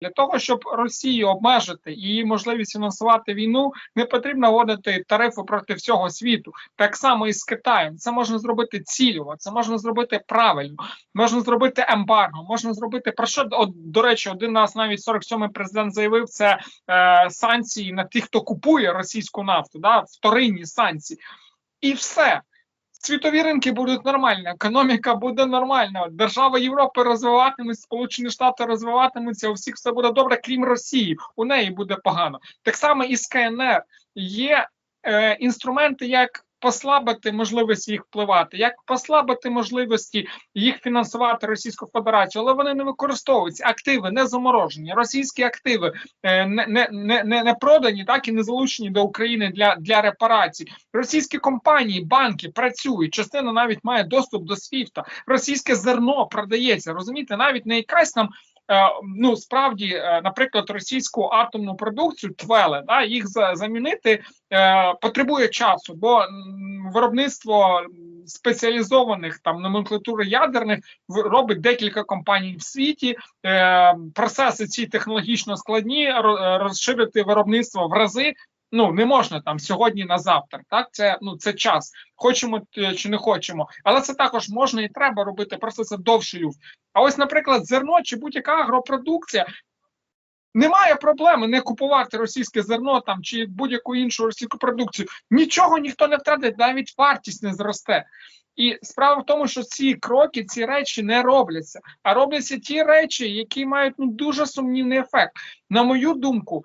Для того щоб Росію обмежити і її можливість фінансувати війну, не потрібно вводити тарифи проти всього світу. Так само і з Китаєм. Це можна зробити цільово, це можна зробити правильно, можна зробити ембарго, можна зробити про що от, до речі, один раз навіть 47-й президент заявив це е, санкції на тих, хто купує російську нафту, да, вторинні санкції, і все. Світові ринки будуть нормальні, економіка буде нормальна, держава Європи розвиватиметься, Сполучені Штати розвиватимуться, у всіх все буде добре, крім Росії. У неї буде погано. Так само і з КНР є е, інструменти, як послабити можливість їх впливати, як послабити можливості їх фінансувати Російську Федерацію, але вони не використовуються. Активи не заморожені, російські активи е, не, не, не, не, продані, так і не залучені до України для, для репарацій. Російські компанії, банки працюють. Частина навіть має доступ до свіфта. Російське зерно продається. Розумієте, навіть не якась там. Е, Ну, справді, е, наприклад, російську атомну продукцію твеле, да, їх за- замінити е, потребує часу, бо виробництво спеціалізованих там номенклатури ядерних робить декілька компаній в світі. Процеси ці технологічно складні, ро- розширити виробництво в рази. Ну не можна там сьогодні на завтра. Так, це ну це час. Хочемо е, чи не хочемо, але це також можна і треба робити. Просто це довший люфт. А ось, наприклад, зерно чи будь-яка агропродукція. Немає проблеми не купувати російське зерно там чи будь-яку іншу російську продукцію. Нічого ніхто не втратить, навіть вартість не зросте. І справа в тому, що ці кроки, ці речі не робляться, а робляться ті речі, які мають ну дуже сумнівний ефект. На мою думку,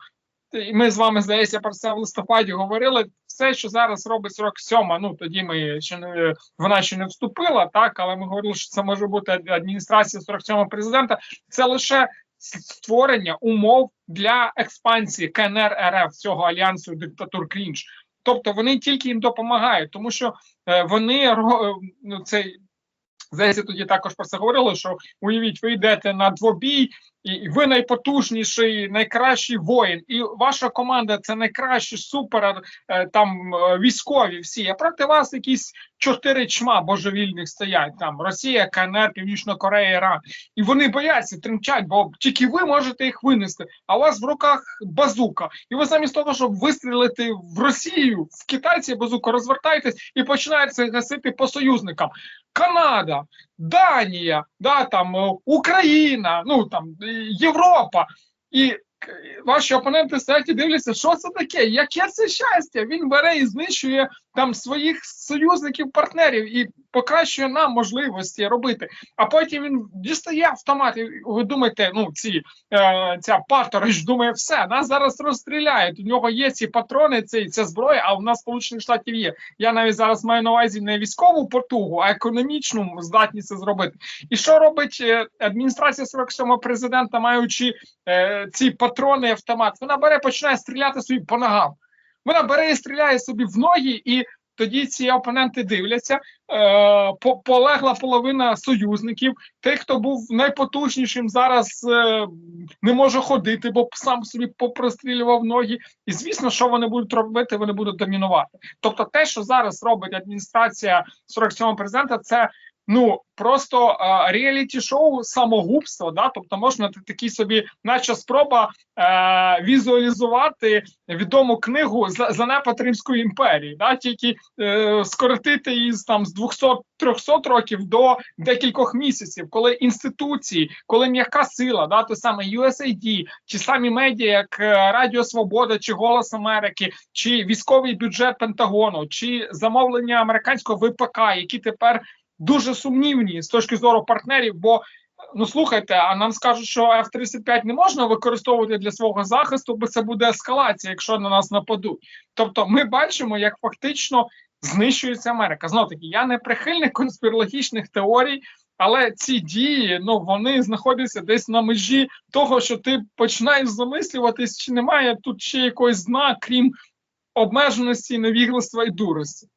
ми з вами здається про це в листопаді говорили. Все, що зараз робить 47-ма, ну тоді ми ще не вона ще не вступила, так але ми говорили, що це може бути адміністрація 47-го президента. Це лише створення умов для експансії КНР РФ цього альянсу диктатур Крінж. Тобто вони тільки їм допомагають, тому що е, вони е, ну цей здається, тоді також про це говорили. Що уявіть, ви йдете на двобій, і ви найпотужніший, найкращий воїн, і ваша команда це найкращі супер е, там е, військові. Всі а проти вас якісь чотири чма божевільних стоять там Росія, КНР, Північна Корея, Іран. І вони бояться, тремчать, бо тільки ви можете їх винести. А у вас в руках базука, і ви замість того, щоб вистрілити в Росію, в китайці базука, розвертаєтесь і починаєте гасити по союзникам. Канада, Данія, да там е, Україна, ну там е, Європа. І ваші опоненти стоять і дивляться, що це таке, яке це щастя. Він бере і знищує там своїх союзників, партнерів і покращує нам можливості робити. А потім він дістає автомат. І ви думаєте, ну ці е, ця паторож думає, все, нас зараз розстріляють. У нього є ці патрони, ці, ця зброя, а у нас Сполучених Штатів є. Я навіть зараз маю на увазі не військову потугу, а економічну здатність це зробити. І що робить е, адміністрація 47-го президента, маючи е, ці патрони автомат? Вона бере, починає стріляти собі по ногам. Вона бере і стріляє собі в ноги, і тоді ці опоненти дивляться. Е, по- полегла половина союзників. Тих, хто був найпотужнішим, зараз е, не може ходити, бо сам собі попрострілював ноги. І звісно, що вони будуть робити, вони будуть домінувати. Тобто, те, що зараз робить адміністрація 47-го президента, це ну просто реаліті-шоу самогубство. Да? Тобто, можна т- такий собі, наче спроба е, візуалізувати відому книгу «За- Занепад Римської імперії, да? тільки е, скоротити її там з 200-300 років до декількох місяців, коли інституції, коли м'яка сила, да, то саме USAID, чи самі медіа, як е, Радіо Свобода, чи Голос Америки, чи військовий бюджет Пентагону, чи замовлення американського ВПК, які тепер дуже сумнівні з точки зору партнерів, бо. Ну слухайте, а нам скажуть, що F-35 не можна використовувати для свого захисту, бо це буде ескалація, якщо на нас нападуть. Тобто, ми бачимо, як фактично знищується Америка. Знов таки, я не прихильник конспірологічних теорій, але ці дії ну вони знаходяться десь на межі того, що ти починаєш замислюватись, чи немає тут ще якогось дна, крім обмеженості, невігластва і дурості.